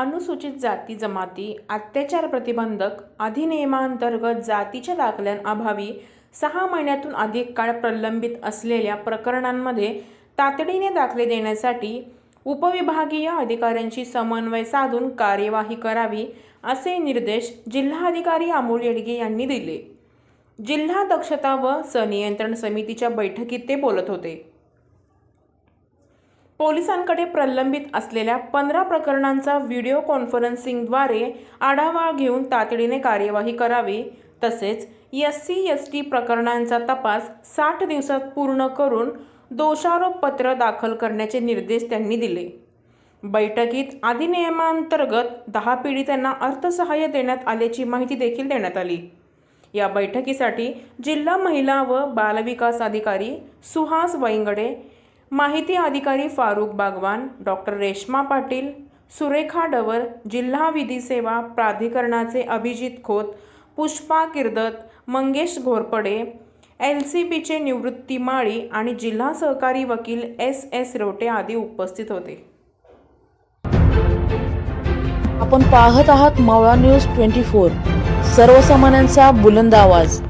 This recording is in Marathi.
अनुसूचित जाती जमाती अत्याचार प्रतिबंधक अधिनियमांतर्गत जातीच्या दाखल्यांअभावी सहा महिन्यातून अधिक काळ प्रलंबित असलेल्या प्रकरणांमध्ये तातडीने दाखले देण्यासाठी उपविभागीय अधिकाऱ्यांशी समन्वय साधून कार्यवाही करावी असे निर्देश जिल्हाधिकारी अमोल येडगे यांनी दिले. जिल्हा दक्षता व सनियंत्रण समितीच्या बैठकीत ते बोलत होते. पोलिसांकडे प्रलंबित असलेल्या पंधरा प्रकरणांचा व्हिडिओ कॉन्फरन्सिंगद्वारे आढावा घेऊन तातडीने कार्यवाही करावी. तसेच एस सी एस टी प्रकरणांचा तपास साठ दिवसात पूर्ण करून दोषारोपपत्र दाखल करण्याचे निर्देश त्यांनी दिले. बैठकीत अधिनियमांतर्गत दहा पीडितांना अर्थसहाय्य देण्यात आल्याची माहिती देखील देण्यात आली. या बैठकीसाठी जिल्हा महिला व बालविकास अधिकारी सुहास वैंगडे माहिती अधिकारी फारुख बागवान डॉक्टर रेश्मा पाटील सुरेखा डवर जिल्हा विधी सेवा प्राधिकरणाचे अभिजित खोत पुष्पा किर्दत मंगेश घोरपडे एल सी बीचे निवृत्ती माळी आणि जिल्हा सहकारी वकील एस एस रोटे आदी उपस्थित होते. आपण पाहत आहात मावळा न्यूज ट्वेंटी फोर. सर्वसामान्यांचा बुलंद आवाज.